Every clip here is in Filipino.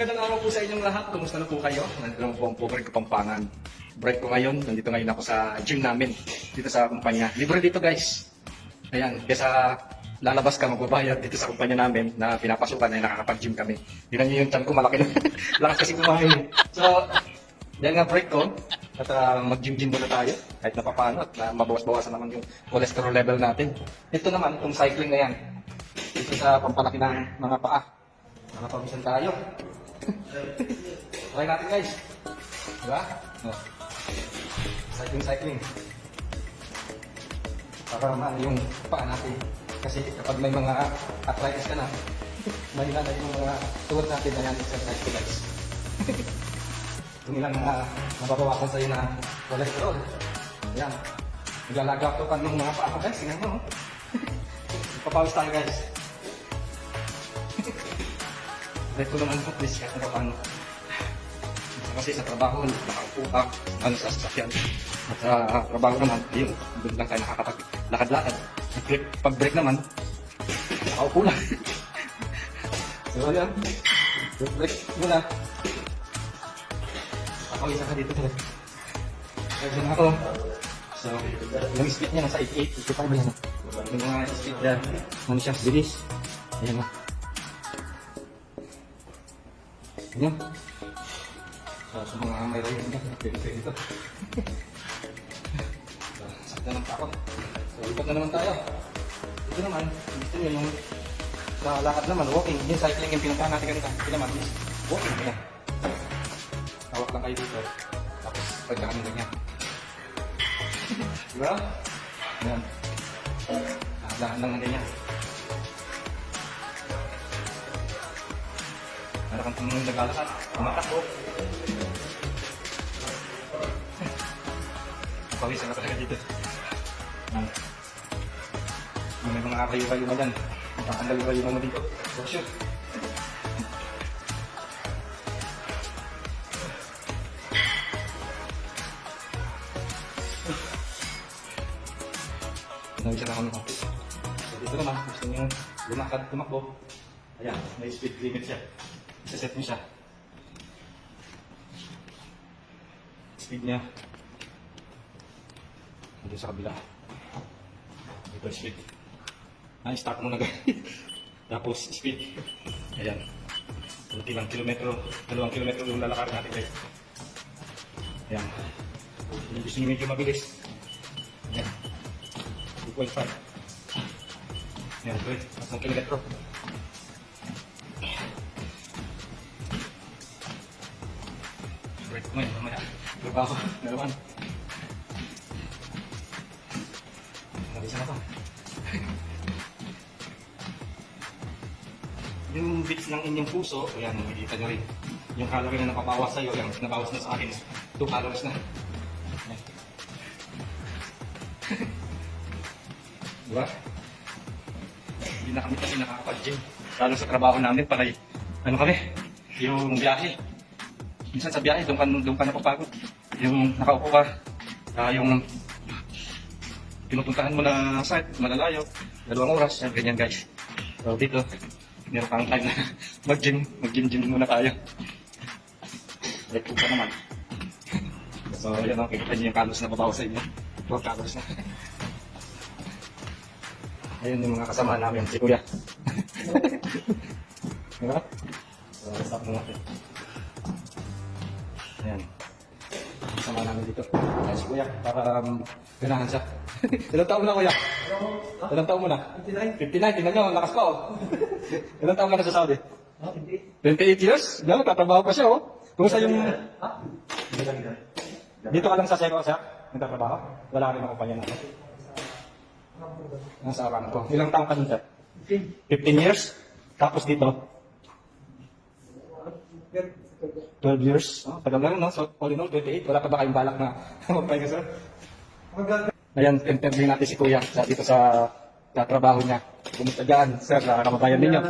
Magandang araw po sa inyong lahat. Kumusta na po kayo? Nandito na po ang Pobre Kapampangan. Break ko ngayon. Nandito ngayon ako sa gym namin. Dito sa kumpanya. Libre dito guys. Ayan. Kesa lalabas ka magbabayad dito sa kumpanya namin na pinapasukan ay nakakapag-gym kami. Tingnan niyo yung chan ko malaki na. Lakas kasi kumain. So, yan nga break ko. At ah, mag-gym-gym muna tayo. Kahit na papaano at ah, mabawas-bawasan naman yung cholesterol level natin. Ito naman, itong cycling na yan. Dito sa pampalaki ng mga paa. Nakapawisan tayo. Try natin guys. Diba? No. Cycling, cycling. Para maano yung paa natin. Kasi kapag may mga arthritis ka na, mahina na yung mga tuhod natin na yan exercise ko guys. Kung ilang mga nababawasan sa'yo na cholesterol. Yan. Naglalaga ko pa ng mga paa ko guys. Tingnan mo. oh. Papawis tayo guys. Try ko naman po please na paano. Kasi sa trabaho, nakaupo ka, ano sa sasakyan. At sa trabaho naman, yun, doon lang tayo nakakapag-lakad-lakad. Pag- Pag break naman, nakaupo lang. so yun, break, muna. Papawisan ka dito talaga. Kaya dyan ako. So, yung speed niya nasa 88, 85 ba yan? Yung mga speed na, ano siya, bilis. Ayan o. Ayan. So, sa mga may rayon niya, pwede pwede ito. so, sakta ng takot. So, ikot na naman tayo. Ito naman, gusto niyo yung sa lakad naman, walking. Yung cycling yung pinuntahan natin kanina. Ito naman is walking. Ayan. Hawak lang kayo dito. Tapos, pagkaan nyo ganyan. Diba? Ayan. Dahan lang na ganyan. Para kang tumulong naglalakad. Tumatakbo. Pawisan ka talaga dito. Yan. Yung May mga kayo-kayo na dyan. Makakalayo-kayo mo dito. So, shoot. Nawisan ako nito. So, dito naman, gusto niyo lumakad, tumakbo. Ayan, may speed limit siya. Isa-set mo siya. Speed niya. Dito sa kabila. Dito speed. Ah, start muna guys. Tapos speed. Ayan. Kunti lang kilometro, dalawang kilometro yung lalakad natin guys. Ayan. Yung gusto niyo medyo mabilis. Ayan. 2.5. Ayan, good. Tatlong kilometro. Yun, mamaya. Trabaho, nalaman. Nabisa na to. yung bits ng inyong puso, ayan, makikita nyo rin. Yung calorie na napabawas sa'yo, yung nabawas na sa akin, 2 calories na. Ayan. Diba? Hindi na kami kasi nakakapag-gym. Lalo sa trabaho namin, para ano kami, yung biyahe. Minsan sa biyahe, doon ka, doon ka napapagod. Yung nakaupo ka, ah, yung pinupuntahan mo na site, malalayo, dalawang oras, yan, ganyan guys. So dito, meron kang time na mag-gym, mag-gym-gym muna tayo. Like pa naman. So yun, okay, kita niyo yung kalos na babaw sa inyo. 12 calories na. Ayun yung mga kasama namin, si Kuya. diba? So, stop mo natin. Dito. Ayan si Kuya, para um, ganahan siya. Ilang taon na Kuya? Ilang taon mo na? 59. 59, tingnan nyo, ang lakas pa oh. Ilang taon ka na sa Saudi? 28 years? Gano'n, tatrabaho pa siya oh. Kumusta yung... Dito ka lang sa Seco, sir? Nagtatrabaho? Wala rin ako pa yan. Nasa Aramco. Ilang taong ka dun, sir? 15 years? Tapos dito? 12 years? Oh, tagal na rin, no? So, all in all, 28. Wala pa ba kayong balak na magpahinga, sir? Ayan, interview natin si Kuya sa, dito sa, sa trabaho niya. Kumusta dyan, sir, sa kababayan ninyo?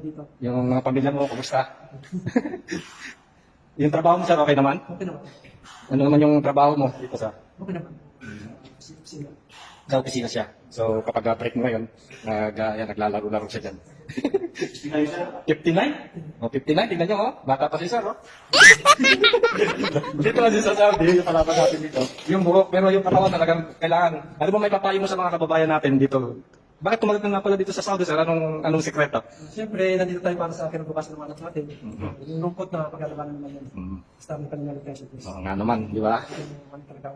Dito. Yung mga pamilya mo, kumusta? yung trabaho mo, sir, okay naman? Okay naman. Ano naman yung trabaho mo dito sa Okay naman. Sa opisina siya. So kapag break mo ngayon, nag, uh, yan, naglalaro-laro siya dyan. 59? O, 59, tingnan nyo, oh. Bata pa si Sir, oh. dito kasi sa Saudi, yung palaban natin dito. Yung buhok, pero yung katawan talagang kailangan. Ano ba may papayo mo sa mga kababayan natin dito? Bakit tumagal ka nga pala dito sa Saudi, Sir? Anong, anong sikreto? Siyempre, nandito tayo para sa kinabukasan ng anak natin. Mhm. Yung lungkot na paglalabanan naman yan. Mm. Basta may kanilang presyo. Please. Oo nga naman, di ba? Yung ano talaga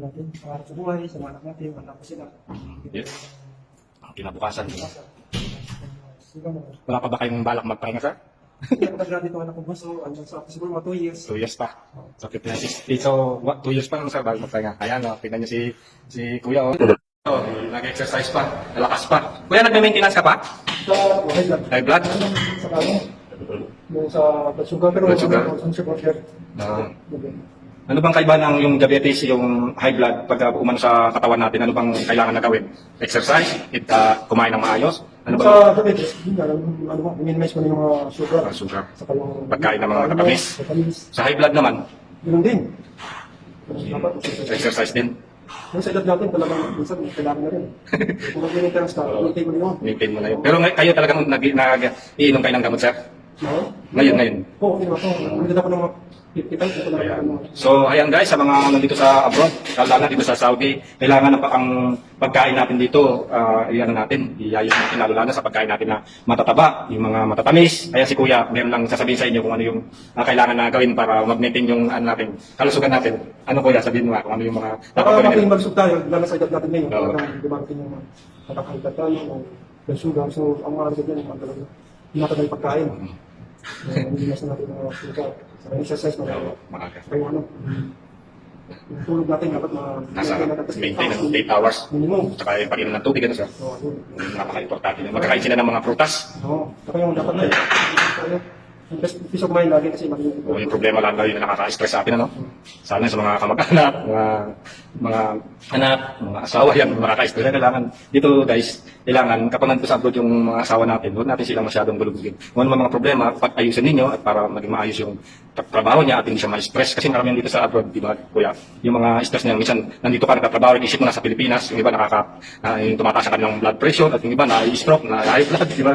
natin, pangarap sa buhay, sa mga anak natin, wala ko sila. Yes. Kinabukasan. ba? Wala pa ba kayong balak magpahinga, Sir? hindi ako nag-graduate ko anak ko ano, so, siguro mga 2 years. Two years pa. So, 59, 60. So, what, two years pa lang, Sir, bago magpahinga. Ayan, oh, tingnan nyo si, si Kuya, oh. Oh, nag-exercise pa, nalakas pa. Kuya, nagme-maintenance ka pa? Sa buhay lang. High blood? Sa kano, yung sa blood sugar, pero Blood sugar? sa sugar share. Ah. Ano bang kaiba ng yung diabetes, yung high blood, pag umano sa katawan natin, ano bang kailangan na gawin? Exercise? It, uh, kumain ng maayos? Ano ba? Sa diabetes, yun nga, ano, ano mo, minimize mo na yung mga sugar. Ah, sugar. Saka yung... Pagkain ng mga katamis. Katamis. Sa high blood naman, Yun din. Exercise din. Yung sa edad natin, talagang minsan kailangan na rin. Kung mag-maintenance ka, maintain mo na yun. Maintain mo na yun. Pero kayo talagang nag, nag, iinom kayo ng gamot, sir? No? Ngayon, ngayon. Oo, okay naman. So, Nandito ako ng mga 55 ko lang. Ayan. So, ayan guys, sa mga nandito sa abroad, lalo na dito sa Saudi, kailangan na pa ang pagkain natin dito, uh, iyan natin, iayos natin lalo na sa pagkain natin na matataba, yung mga matatamis. Kaya si Kuya, meron lang sasabihin sa inyo kung ano yung ah, kailangan na gawin para mag-maintain yung ano natin, kalusugan natin. Ano Kuya, sabihin mo nga kung ano yung mga dapat gawin natin. malusog tayo, lalo sa edad natin ngayon. Oo. Talagang dumarating yung mga nakakahigat tayo, blood sugar. So, ang mga result yan, ang talagang hinata yung pagkain. Hindi natin dapat ma... Nasa maintain ng 8 hours. Minimum. Saka yung ng tubig, ano yun. Napaka-importante. Magkakain sila ng mga prutas. Oo. Saka yung dapat na piece of mind lagi kasi maging O yung problema lang yun na nakaka-stress sa atin, ano? Sana sa mga kamag-anak, mga, mga anak, mga asawa yan, makaka-stress. Kailangan, dito guys, kailangan, kapag sa abroad yung mga asawa natin, huwag natin silang masyadong bulugugin. Kung ano mga problema, pag ayusin ninyo at para maging maayos yung tra- trabaho niya at hindi siya ma-stress. Kasi marami dito sa abroad, di ba, kuya? Yung mga stress niya, minsan nandito ka nagtatrabaho, isip mo nasa Pilipinas, yung iba nakaka, na, yung tumataas ang kanilang blood pressure, at yung iba na-stroke, na-high blood, di ba?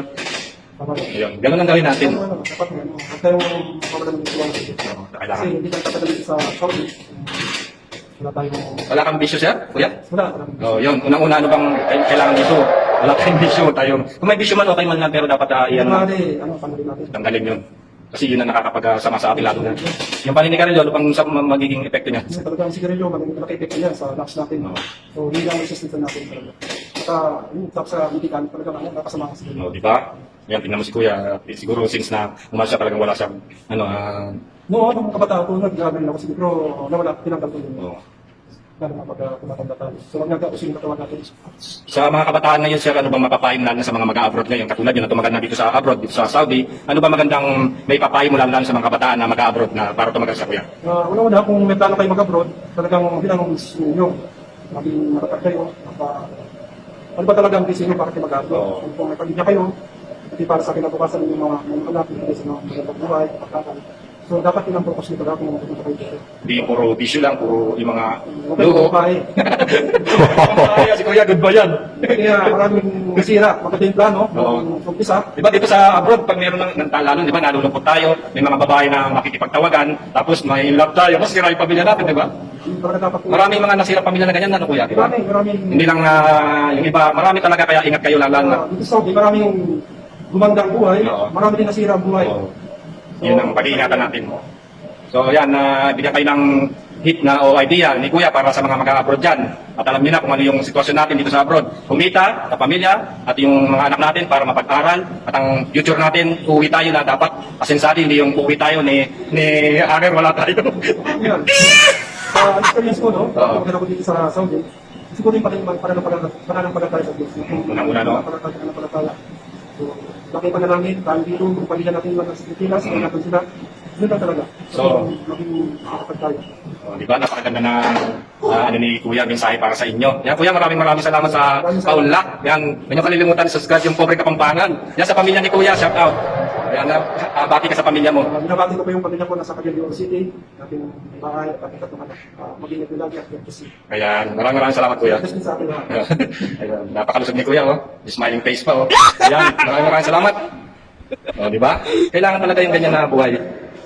Ayun, ganun ang gawin natin. Ano, ano, dapat ano, huwag tayong mawalan ng tuwang Kasi Kailangan. hindi tayo tatagalit sa Saudi. Wala tayong... Wala kang bisyo, sir? Kuya? Wala, wala. Oh, yun. Unang-una, ano bang kailangan dito? Wala tayong bisyo. Tayong, kung may bisyo man, okay man lang, pero dapat uh, Yung mga ano, natin. Tanggalin yun. Kasi yun ang nakakapagsama sa atin lalo na. Yung paninigarilyo, ano pang sa ma- magiging epekto niya? Kasi talagang sigarilyo, maging malaki epekto niya sa lungs natin. Oo. So, hindi lang resistance natin talaga. Saka, yung tapos sa medical, talagang ano, nakasama ka sa No, di ba? Yan, tingnan mo si Kuya. eh, Siguro since na umalis siya, talagang wala siyang, ano, ah, Noon, nung kabataan ko, nag-grabe ako siguro, nawala, tinanggal ko yun. oh. Lalo na pag uh, tumatanda tayo. So, wag nagkausin yung katawan natin. Sa mga kabataan ngayon, sir, ano bang mapapayo lalo na sa mga mag-abroad ngayon? Katulad yun na tumagal na dito sa abroad, dito sa Saudi. Ano ba magandang may papayo mo lalo sa mga kabataan na mag-abroad na para tumagal sa Kuya? Uh, una-una, kung may plano kayo mag-abroad, talagang bilang ninyo, maging matatag kayo, maka, ano ba talaga ang busy nyo para kayo mag-abroad? Oo. Kung may pamilya kayo, hindi para sa kinabukasan ng mga mga anak, hindi sa mga magandang buhay, pagkakal. So, dapat yun ang focus nito kung magpunta kayo dito. Hindi puro bisyo lang, puro yung mga luho. babae. Kaya si Kuya, good ba yan? Kaya maraming nasira, maganda yung plano, Oo. umpisa, Di ba dito sa abroad, pag meron ng, ng talalo, di ba, nalulungkot tayo, may mga babae na makikipagtawagan, tapos may love tayo, mas sira yung pamilya natin, di ba? Maraming mga nasira pamilya na ganyan, ano kuya, di ba? Maraming, maraming, Hindi lang ah, yung iba, marami talaga kaya ingat kayo lalo na. Ah, dito sa Saudi, maraming gumandang buhay, marami din nasira ang buhay. Yun ang pag-iingatan natin. So yan, na bigyan kayo ng hit na o idea ni Kuya para sa mga mag-abroad dyan. At alam niyo na kung ano yung sitwasyon natin dito sa abroad. Kumita, sa pamilya, at yung mga anak natin para mapag-aral. At ang future natin, uwi tayo na dapat asensado, hindi yung uwi tayo ni, ni Ager, wala tayo. Yan. Sa experience ko, no? Oo. Pag ako dito sa Saudi, siguro yung pananampalataya sa Diyos. Yung Unang-una, no? Pananampalataya. So, laki pa na namin, dahil dito, pamilya natin lang sa Pilipinas, mm. natin sila. Yun lang talaga. So, maging makakapag tayo. Oh, di ba? Napakaganda na ah, ano ni Kuya, mensahe para sa inyo. Yan, Kuya, maraming maraming salamat sa paunlak. Yan, huwag niyo kalilimutan, subscribe yung pobre kapampangan. Yan sa pamilya ni Kuya, shout out. Ayan, na, ah, bati ka sa pamilya mo. Uh, binabati ko po yung pamilya ko nasa Cagayan City, ating bahay at ating katunan. Uh, mag-ingat nila at God bless you. Ayan, maraming maraming salamat kuya. God bless din sa ating lahat. Ayan, napakalusog ni Kuya, oh. Smiling face pa, oh. Ayan, maraming maraming salamat. O, di ba? Kailangan talaga yung ganyan na buhay.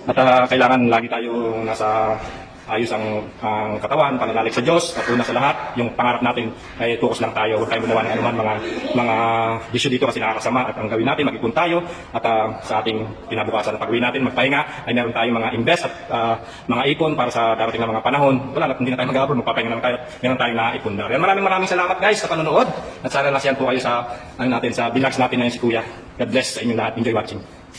At ah, kailangan lagi tayo nasa ayos ang, ang katawan, pananalig sa Diyos, at una sa lahat, yung pangarap natin ay tukos lang tayo, huwag tayo gumawa ng anuman mga, mga bisyo dito kasi nakakasama at ang gawin natin, mag-ipon tayo at ah, sa ating kinabukasan, pag-uwi natin, magpahinga, ay meron tayong mga invest at ah, mga ipon para sa darating na mga panahon. Wala na, hindi na tayo mag-abroad, magpapahinga lang tayo, meron tayong naipon na. Kaya maraming maraming salamat guys sa panonood at sana nasiyan po kayo sa, ano natin, sa vlogs natin na yun si Kuya. God bless sa inyong lahat. Enjoy watching.